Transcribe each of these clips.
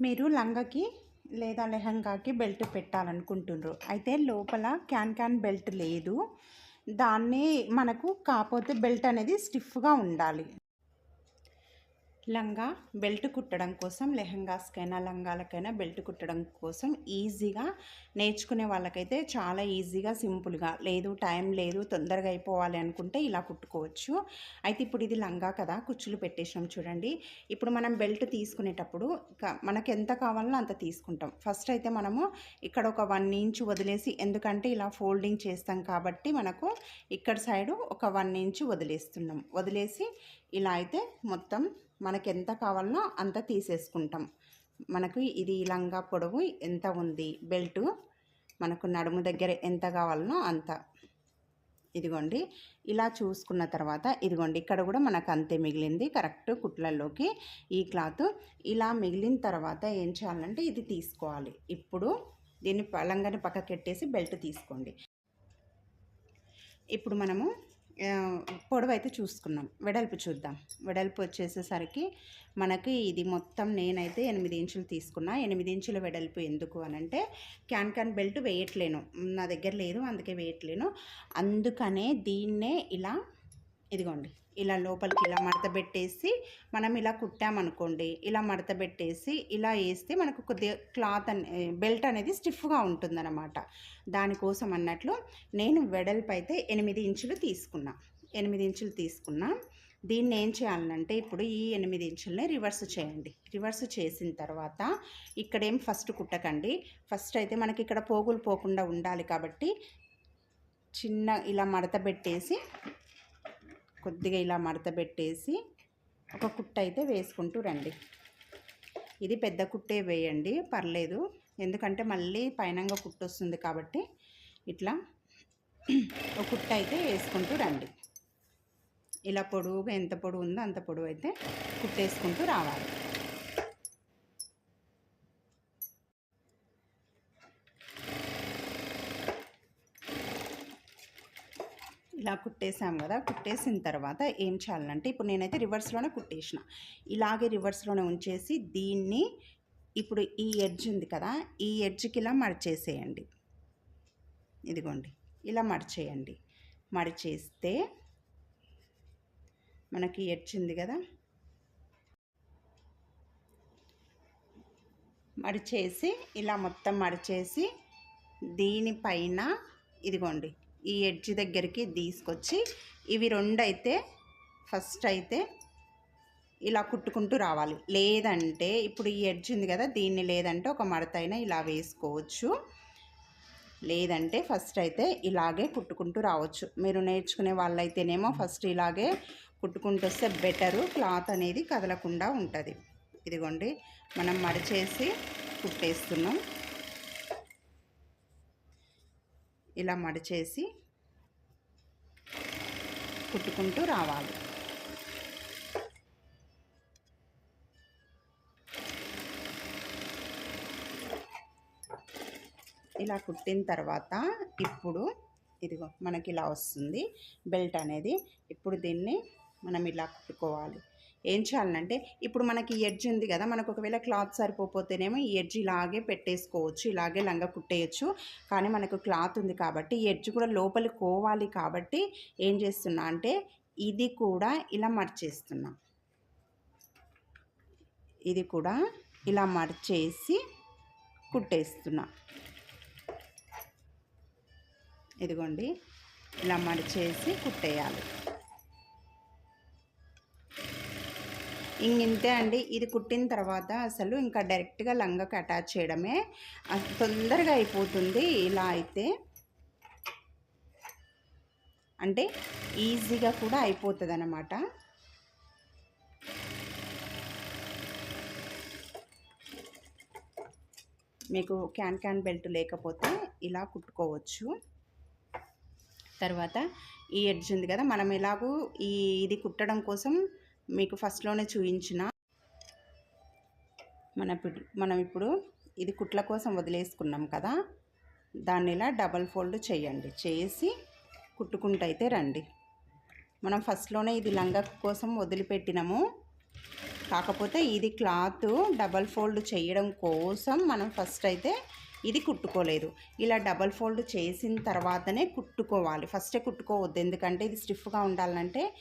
మీరు లంగకి లేదా లెహంగాకి బెల్ట్ పెట్టాలనుకుంటున్నారు. అయితే లోపల క్యాన్ క్యాన్ బెల్ట్ లేదు. దాన్ని మనకు కాకపోతే బెల్ట్ అనేది స్టిఫ్గా ఉండాలి. లంగా బెల్ట్ కుట్టడం కోసం లెహంగాస్కైనా లంగాలకైనా బెల్ట్ కుట్టడం కోసం ఈజీగా నేర్చుకునే వాళ్ళకైతే చాలా ఈజీగా సింపుల్గా లేదు టైం లేదు తొందరగా అయిపోవాలి అనుకుంటే ఇలా కుట్టుకోవచ్చు. అయితే ఇప్పుడు ఇది లంగా కదా కుచ్చులు పెట్టేసాం చూడండి. ఇప్పుడు మనం బెల్ట్ తీసుకునేటప్పుడు మనకు ఎంత కావాలో అంత తీసుకుంటాం. ఫస్ట్ అయితే మనము ఇక్కడ ఒక వన్ ఇంచ్ వదిలేసి ఎందుకంటే ఇలా ఫోల్డింగ్ చేస్తాం కాబట్టి మనకు ఇక్కడ సైడు ఒక వన్ ఇంచ్ వదిలేస్తున్నాం. వదిలేసి ఇలా అయితే మొత్తం మనకి ఎంత కావాలనో అంత తీసేసుకుంటాం. మనకు ఇది లంగా పొడవు ఎంత ఉంది? బెల్ట్ మనకు నడుము దగ్గర ఎంత కావాలనో అంత. ఇదిగోండి. ఇలా చూసుకున్న తర్వాత ఇదిగోండి ఇక్కడ కూడా మనకు అంతే మిగిలింది. కరెక్ట్ కుట్లలోకి ఈ క్లాత్. ఇలా మిగిలిన తర్వాత ఏం చేయాలంటే ఇది తీసుకోవాలి. ఇప్పుడు దీన్ని లంగాని పక్కకెట్టేసి బెల్ట్ తీసుకోండి. ఇప్పుడు మనము పొడవు అయితే చూసుకున్నాం. వెడల్పు చూద్దాం. వెడల్పు వచ్చేసేసరికి మనకి ఇది మొత్తం నేనైతే ఎనిమిది ఇంచులు తీసుకున్నా. ఎనిమిది ఇంచుల వెడల్పు ఎందుకు అని అంటే క్యాన్ క్యాన్ బెల్ట్ వేయట్లేను. నా దగ్గర లేదు అందుకే వేయట్లేను. అందుకనే దీన్నే ఇలా ఇదిగోండి ఇలా లోపలికి ఇలా మడతబెట్టేసి మనం ఇలా కుట్టామనుకోండి ఇలా మడతబెట్టేసి ఇలా వేస్తే మనకు కొద్దిగా క్లాత్ అనే బెల్ట్ అనేది స్టిఫ్గా ఉంటుందన్నమాట. దానికోసం అన్నట్లు నేను వెడల్పు అయితే ఎనిమిది ఇంచులు తీసుకున్నా. ఎనిమిది ఇంచులు తీసుకున్నా. దీన్ని ఏం చేయాలంటే ఇప్పుడు ఈ ఎనిమిది ఇంచుల్ని రివర్స్ చేయండి. రివర్స్ చేసిన తర్వాత ఇక్కడేం ఫస్ట్ కుట్టకండి. ఫస్ట్ అయితే మనకి ఇక్కడ పోగులు పోకుండా ఉండాలి కాబట్టి చిన్న ఇలా మడత పెట్టేసి కొద్దిగా ఇలా మడత పెట్టేసి ఒక కుట్ట అయితే వేసుకుంటూ రండి. ఇది పెద్ద కుట్టే వేయండి పర్లేదు. ఎందుకంటే మళ్ళీ పైనంగా కుట్టు వస్తుంది కాబట్టి ఇట్లా ఒక కుట్ట అయితే వేసుకుంటూ రండి. ఇలా పొడవుగా ఎంత పొడవు ఉందో అంత పొడవు అయితే కుట్టేసుకుంటూ రావాలి. ఇలా కుట్టేసాం కదా కుట్టేసిన తర్వాత ఏం చేయాలంటే ఇప్పుడు నేనైతే రివర్స్లోనే కుట్టేసిన. ఇలాగే రివర్స్లోనే ఉంచేసి దీన్ని ఇప్పుడు ఈ ఎడ్జ్ ఉంది కదా ఈ ఎడ్జ్కి ఇలా మడిచేసేయండి. ఇదిగోండి ఇలా మడిచేయండి. మడిచేస్తే మనకి ఎడ్జ్ ఉంది కదా. మడిచేసి ఇలా మొత్తం మడిచేసి దీనిపైన ఇదిగోండి ఈ ఎడ్జ్ దగ్గరికి తీసుకొచ్చి ఇవి రెండు అయితే ఫస్ట్ అయితే ఇలా కుట్టుకుంటూ రావాలి. లేదంటే ఇప్పుడు ఈ ఎడ్జ్ ఉంది కదా దీన్ని లేదంటే ఒక మడత అయినా ఇలా వేసుకోవచ్చు. లేదంటే ఫస్ట్ అయితే ఇలాగే కుట్టుకుంటూ రావచ్చు. మీరు నేర్చుకునే వాళ్ళైతేనేమో ఫస్ట్ ఇలాగే కుట్టుకుంటూ వస్తే బెటరు. క్లాత్ అనేది కదలకుండా ఉంటుంది. ఇదిగోండి మనం మడిచేసి కుట్టేస్తున్నాం. ఇలా మడిచేసి కుట్టుకుంటూ రావాలి. ఇలా కుట్టిన తర్వాత ఇప్పుడు ఇదిగో మనకి ఇలా వస్తుంది బెల్ట్ అనేది. ఇప్పుడు దీన్ని మనం ఇలా కుట్టుకోవాలి. ఏం చేయాలంటే ఇప్పుడు మనకి ఎడ్జ్ ఉంది కదా మనకు ఒకవేళ క్లాత్ సరిపోతేనేమో ఈ ఎడ్జ్ ఇలాగే పెట్టేసుకోవచ్చు ఇలాగే లంగా కుట్టేయచ్చు. కానీ మనకు క్లాత్ ఉంది కాబట్టి ఈ ఎడ్జ్ కూడా లోపలికి కోవాలి కాబట్టి ఏం చేస్తున్నా అంటే ఇది కూడా ఇలా మర్చేస్తున్నా. ఇది కూడా ఇలా మర్చేసి కుట్టేస్తున్నా. ఇదిగోండి ఇలా మడిచేసి కుట్టేయాలి. ఇంతే అండి. ఇది కుట్టిన తర్వాత అసలు ఇంకా డైరెక్ట్గా లంగకు అటాచ్ చేయడమే. తొందరగా అయిపోతుంది ఇలా అయితే. అంటే ఈజీగా కూడా అయిపోతుంది అన్నమాట మీకు క్యాన్ క్యాన్ బెల్ట్ లేకపోతే ఇలా కుట్టుకోవచ్చు. తర్వాత ఈ ఎడ్జ్ ఉంది కదా మనం ఎలాగూ ఈ ఇది కుట్టడం కోసం మీకు ఫస్ట్లోనే చూపించిన మన మనం ఇప్పుడు ఇది కుట్ల కోసం వదిలేసుకున్నాం కదా. దాన్ని ఇలా డబల్ ఫోల్డ్ చేయండి. చేసి కుట్టుకుంటైతే రండి. మనం ఫస్ట్లోనే ఇది లంగా కోసం వదిలిపెట్టినాము. కాకపోతే ఇది క్లాత్ డబల్ ఫోల్డ్ చేయడం కోసం మనం ఫస్ట్ అయితే ఇది కుట్టుకోలేదు. ఇలా డబల్ ఫోల్డ్ చేసిన తర్వాతనే కుట్టుకోవాలి. ఫస్టే కుట్టుకోవద్దు. ఎందుకంటే ఇది స్టిఫ్గా ఉండాలంటే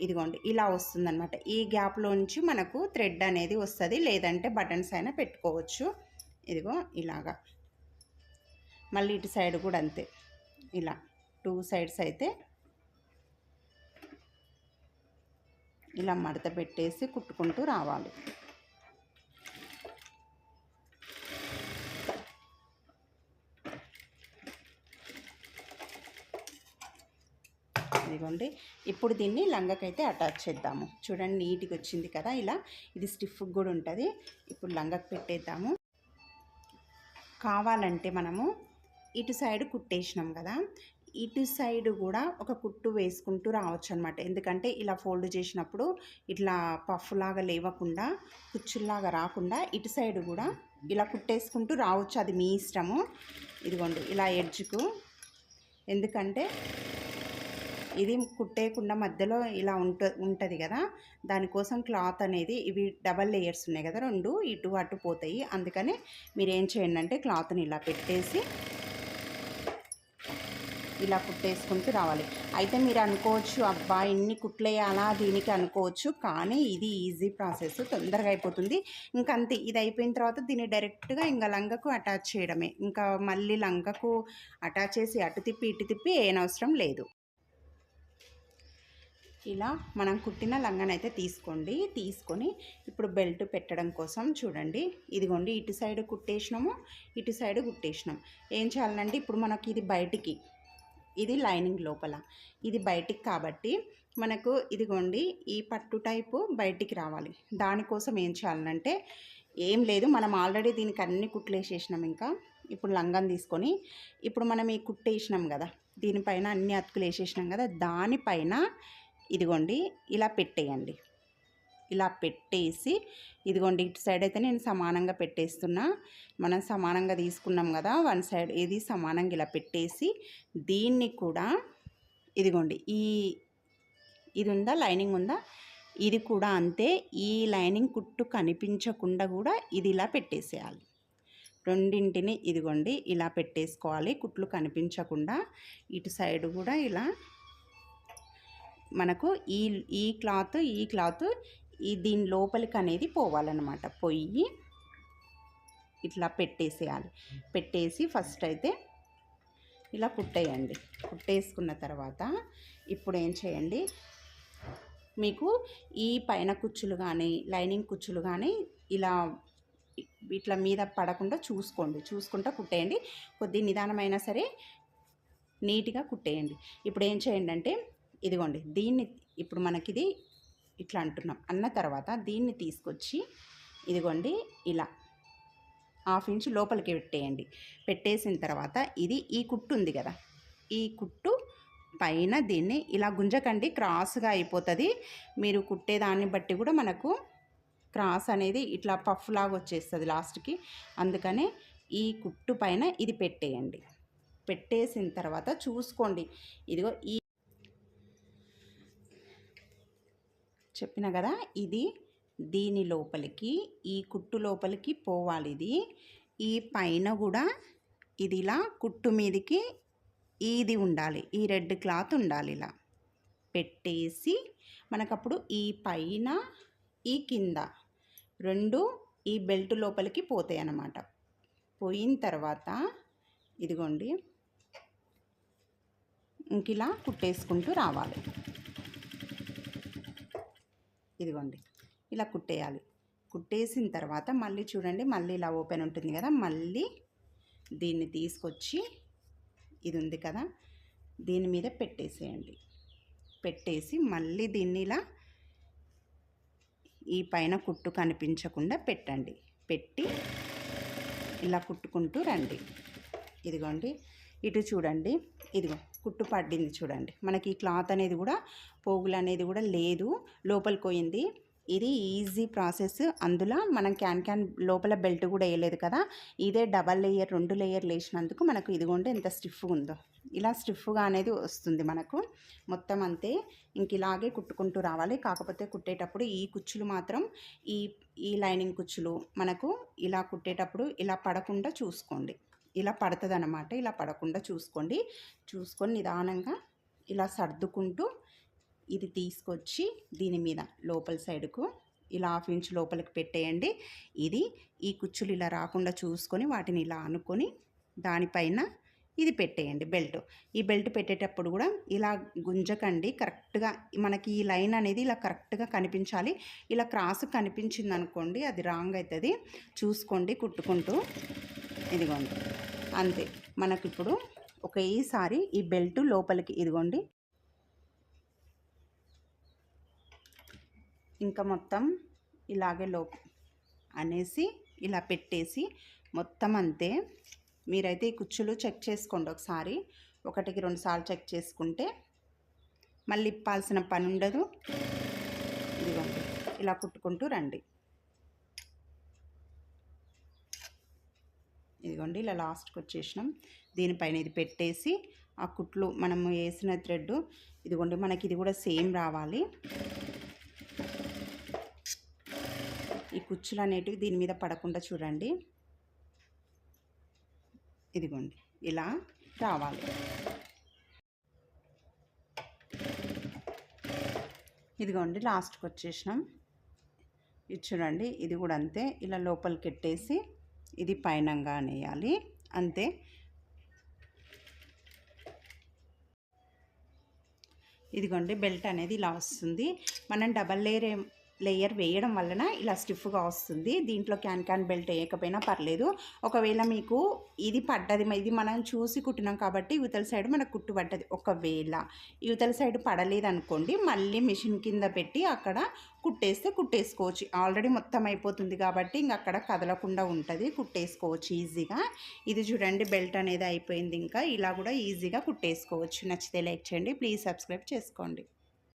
ఇదిగోండి ఇలా వస్తుందన్నమాట. ఈ గ్యాప్లోంచి మనకు థ్రెడ్ అనేది వస్తుంది. లేదంటే బటన్స్ అయినా పెట్టుకోవచ్చు. ఇదిగో ఇలాగా. మళ్ళీ ఇటు సైడ్ కూడా అంతే. ఇలా టూ సైడ్స్ అయితే ఇలా మడత పెట్టేసి కుట్టుకుంటూ రావాలి. ఇదిగోండి. ఇప్పుడు దీన్ని లంగకైతే అటాచ్ చేద్దాము. చూడండి నీట్గా వచ్చింది కదా ఇలా. ఇది స్టిఫ్ కూడా ఉంటుంది. ఇప్పుడు లంగకు పెట్టేద్దాము. కావాలంటే మనము ఇటు సైడ్ కుట్టేసినాం కదా. ఇటు సైడ్ కూడా ఒక కుట్టు వేసుకుంటూ రావచ్చు అనమాట ఎందుకంటే ఇలా ఫోల్డ్ చేసినప్పుడు ఇట్లా పఫ్లాగా లేవకుండా కుచ్చుల్లాగా రాకుండా ఇటు సైడ్ కూడా ఇలా కుట్టేసుకుంటూ రావచ్చు. అది మీ ఇష్టము. ఇదిగోండి ఇలా ఎడ్జ్కు ఎందుకంటే ఇది కుట్టేయకుండా మధ్యలో ఇలా ఉంట ఉంటుంది కదా. దానికోసం క్లాత్ అనేది ఇవి డబల్ లేయర్స్ ఉన్నాయి కదా రెండు ఇటు అటు పోతాయి. అందుకనే మీరు ఏం చేయండి అంటే క్లాత్ని ఇలా పెట్టేసి ఇలా కుట్టేసుకుంటూ రావాలి. అయితే మీరు అనుకోవచ్చు అబ్బా ఇన్ని కుట్లేయాలా దీనికి అనుకోవచ్చు కానీ ఇది ఈజీ ప్రాసెస్ తొందరగా అయిపోతుంది. ఇంకా అంతే ఇది అయిపోయిన తర్వాత దీన్ని డైరెక్ట్గా ఇంకా లంగకు అటాచ్ చేయడమే. ఇంకా మళ్ళీ లంగకు అటాచ్ చేసి అటు తిప్పి ఇటు తిప్పి ఏనవసరం లేదు. ఇలా మనం కుట్టిన లంగనైతే తీసుకోండి. తీసుకొని ఇప్పుడు బెల్ట్ పెట్టడం కోసం చూడండి. ఇదిగోండి ఇటు సైడ్ కుట్టేసినాము ఇటు సైడ్ కుట్టేసినాం. ఏం చేయాలంటే ఇప్పుడు మనకి ఇది బయటికి ఇది లైనింగ్ లోపల ఇది బయటికి కాబట్టి మనకు ఇదిగోండి ఈ పట్టు టైపు బయటికి రావాలి. దానికోసం ఏం చేయాలంటే ఏం లేదు మనం ఆల్రెడీ దీనికి అన్ని కుట్లేసేసినాం ఇంకా. ఇప్పుడు లంగం తీసుకొని ఇప్పుడు మనం ఈ కుట్టేసినాం కదా దీనిపైన అన్ని అతుకులు వేసేసినాం కదా దానిపైన ఇదిగోండి ఇలా పెట్టేయండి. ఇలా పెట్టేసి ఇదిగోండి ఇటు సైడ్ అయితే నేను సమానంగా పెట్టేస్తున్నా. మనం సమానంగా తీసుకున్నాం కదా వన్ సైడ్ ఇది సమానంగా ఇలా పెట్టేసి దీన్ని కూడా ఇదిగోండి ఈ ఇది ఉందా లైనింగ్ ఉందా? ఇది కూడా అంతే ఈ లైనింగ్ కుట్టు కనిపించకుండా కూడా ఇది ఇలా పెట్టేసేయాలి. రెండింటిని ఇదిగోండి ఇలా పెట్టేసుకోవాలి కుట్లు కనిపించకుండా. ఇటు సైడ్ కూడా ఇలా మనకు ఈ ఈ క్లాత్ ఈ క్లాత్ ఈ దీని లోపలికి అనేది పోవాలన్నమాట. పొయ్యి ఇట్లా పెట్టేసేయాలి. పెట్టేసి ఫస్ట్ అయితే ఇలా కుట్టేయండి. కుట్టేసుకున్న తర్వాత ఇప్పుడు ఏం చేయండి? మీకు ఈ పైన కుచ్చులు కానీ లైనింగ్ కుచ్చులు కానీ ఇలా ఇట్లా మీద పడకుండా చూసుకోండి. చూసుకుంటా కుట్టేయండి. కొద్ది నిదానమైనా సరే నీట్గా కుట్టేయండి. ఇప్పుడు ఏం చేయండి అంటే ఇదిగోండి దీన్ని ఇప్పుడు మనకిది ఇట్లా అంటున్నాం. అన్న తర్వాత దీన్ని తీసుకొచ్చి ఇదిగోండి ఇలా హాఫ్ ఇంచ్ లోపలికి పెట్టేయండి. పెట్టేసిన తర్వాత ఇది ఈ కుట్టు ఉంది కదా ఈ కుట్టు పైన దీన్ని ఇలా గుంజకండి క్రాస్గా అయిపోతుంది. మీరు కుట్టేదాన్ని బట్టి కూడా మనకు క్రాస్ అనేది ఇట్లా పఫ్ లాగా వచ్చేస్తుంది లాస్ట్కి. అందుకనే ఈ కుట్టు పైన ఇది పెట్టేయండి. పెట్టేసిన తర్వాత చూసుకోండి. ఇదిగో ఈ చెప్పిన కదా ఇది దీని లోపలికి ఈ కుట్టు లోపలికి పోవాలి ఇది. ఈ పైన కూడా ఇది ఇలా కుట్టు మీదకి ఇది ఉండాలి ఈ రెడ్ క్లాత్ ఉండాలి ఇలా. పెట్టేసి మనకప్పుడు ఈ పైన ఈ కింద రెండు ఈ బెల్ట్ లోపలికి పోతాయి అన్నమాట. పోయిన తర్వాత ఇదిగోండి ఇంక ఇలా కుట్టేసుకుంటూ రావాలి. ఇదిగోండి ఇలా కుట్టేయాలి. కుట్టేసిన తర్వాత మళ్ళీ చూడండి మళ్ళీ ఇలా ఓపెన్ ఉంటుంది కదా మళ్ళీ దీన్ని తీసుకొచ్చి ఇది ఉంది కదా దీని మీద పెట్టేసేయండి. పెట్టేసి మళ్ళీ దీన్ని ఇలా ఈ పైన కుట్టు కనిపించకుండా పెట్టండి. పెట్టి ఇలా కుట్టుకుంటూ రండి. ఇదిగోండి ఇటు చూడండి. ఇదిగో కుట్టు పడింది చూడండి. మనకి ఈ క్లాత్ అనేది కూడా పోగులు అనేది కూడా లేదు. లోపలికి పోయింది. ఇది ఈజీ ప్రాసెస్. అందులో మనం క్యాన్ క్యాన్ లోపల బెల్ట్ కూడా వేయలేదు కదా. ఇదే డబల్ లేయర్ రెండు లేయర్ వేసినందుకు మనకు ఇదిగోండి ఎంత స్టిఫ్గా ఉందో. ఇలా స్టిఫ్గా అనేది వస్తుంది మనకు. మొత్తం అంతే. ఇంక ఇలాగే కుట్టుకుంటూ రావాలి. కాకపోతే కుట్టేటప్పుడు ఈ కుచ్చులు మాత్రం ఈ ఈ లైనింగ్ కుచ్చులు మనకు ఇలా కుట్టేటప్పుడు ఇలా పడకుండా చూసుకోండి. ఇలా పడుతుంది అనమాట ఇలా పడకుండా చూసుకోండి. చూసుకొని నిదానంగా ఇలా సర్దుకుంటూ ఇది తీసుకొచ్చి దీని మీద లోపల సైడ్కు ఇలా హాఫ్ ఇంచ్ లోపలికి పెట్టేయండి. ఇది ఈ కుచ్చులు ఇలా రాకుండా చూసుకొని వాటిని ఇలా అనుకొని దానిపైన ఇది పెట్టేయండి బెల్ట్. ఈ బెల్ట్ పెట్టేటప్పుడు కూడా ఇలా గుంజకండి. కరెక్ట్గా మనకి ఈ లైన్ అనేది ఇలా కరెక్ట్గా కనిపించాలి. ఇలా క్రాస్ కనిపించింది అనుకోండి అది రాంగ్ అవుతుంది. చూసుకోండి కుట్టుకుంటూ. ఇదిగోండి. అంతే. మనకి ఇప్పుడు ఒకేసారి ఈ బెల్ట్ లోపలికి ఇదిగోండి. ఇంకా మొత్తం ఇలాగే లో అనేసి ఇలా పెట్టేసి మొత్తం అంతే. మీరైతే ఈ కుచ్చులు చెక్ చేసుకోండి ఒకసారి. ఒకటికి రెండు సార్లు చెక్ చేసుకుంటే మళ్ళీ ఇప్పాల్సిన పని ఉండదు ఇదిగోండి. ఇలా కుట్టుకుంటూ రండి. ఇదిగోండి ఇలా లాస్ట్కి వచ్చేసినాం. దీనిపైన ఇది పెట్టేసి ఆ కుట్లు మనము వేసిన థ్రెడ్ ఇదిగోండి మనకి ఇది కూడా సేమ్ రావాలి. ఈ కుచ్చులు అనేటివి దీని మీద పడకుండా చూడండి. ఇదిగోండి ఇలా రావాలి. ఇదిగోండి లాస్ట్కి వచ్చేసినాం. ఇది చూడండి ఇది కూడా అంతే. ఇలా లోపలికి ఎట్టేసి ఇది పైనంగా అనేయాలి అంతే. ఇదిగోండి బెల్ట్ అనేది ఇలా వస్తుంది. మనం డబల్ లేయర్ లేయర్ వేయడం వలన ఇలా స్టిఫ్గా వస్తుంది. దీంట్లో క్యాన్ క్యాన్ బెల్ట్ వేయకపోయినా పర్లేదు. ఒకవేళ మీకు ఇది పడ్డది ఇది మనం చూసి కుట్టినాం కాబట్టి యువతల సైడ్ మనకు కుట్టు పడ్డది. ఒకవేళ యువతల సైడ్ పడలేదు అనుకోండి మళ్ళీ మిషన్ కింద పెట్టి అక్కడ కుట్టేస్తే కుట్టేసుకోవచ్చు. ఆల్రెడీ మొత్తం అయిపోతుంది కాబట్టి ఇంక అక్కడ కదలకుండా ఉంటుంది. కుట్టేసుకోవచ్చు ఈజీగా. ఇది చూడండి బెల్ట్ అనేది అయిపోయింది. ఇంకా ఇలా కూడా ఈజీగా కుట్టేసుకోవచ్చు. నచ్చితే లైక్ చేయండి ప్లీజ్ సబ్స్క్రైబ్ చేసుకోండి.